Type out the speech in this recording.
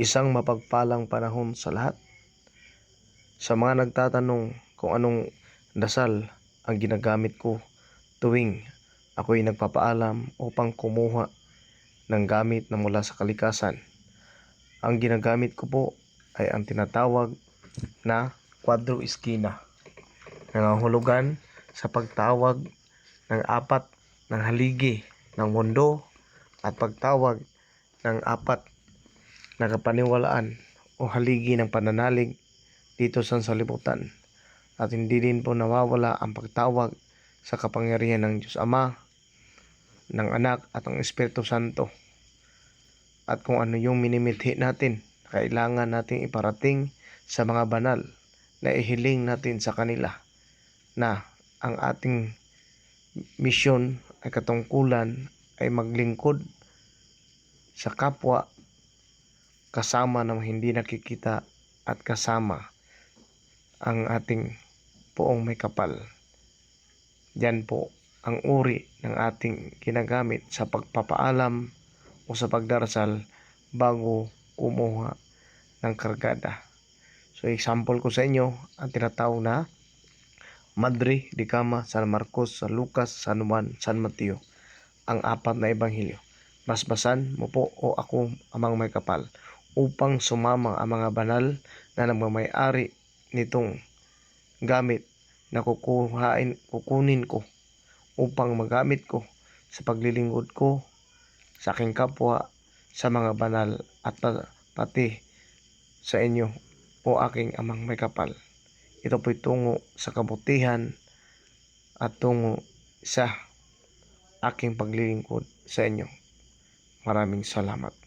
Isang mapagpalang panahon sa lahat. Sa mga nagtatanong kung anong dasal ang ginagamit ko tuwing ako'y nagpapaalam upang kumuha ng gamit na mula sa kalikasan. Ang ginagamit ko po ay ang tinatawag na kwadro eskina. Nangangahulugan sa pagtawag ng apat ng haligi ng mundo at pagtawag ng apat na kapaniwalaan o haligi ng pananalig dito sa salibutan. At hindi din po nawawala ang pagtawag sa kapangyarihan ng Diyos Ama, ng Anak at ng Espiritu Santo. At kung ano yung minimithi natin, kailangan nating iparating sa mga banal na ihiling natin sa kanila na ang ating misyon ay katungkulan ay maglingkod sa kapwa kasama ng hindi nakikita at kasama ang ating poong may kapal. Yan po ang uri ng ating ginagamit sa pagpapaalam o sa pagdarasal bago kumuha ng kargada. So example ko sa inyo ang tinatawag na Madre de Cama, San Marcos, San Lucas, San Juan, San Mateo, ang apat na ebanghelyo. Basbasan mo po o ako amang may kapal upang sumama ang mga banal na nagmamayari nitong gamit na kukuhain, kukunin ko upang magamit ko sa paglilingkod ko sa aking kapwa sa mga banal at pa- pati sa inyo o aking amang may kapal. Ito po'y tungo sa kabutihan at tungo sa aking paglilingkod sa inyo. Maraming salamat.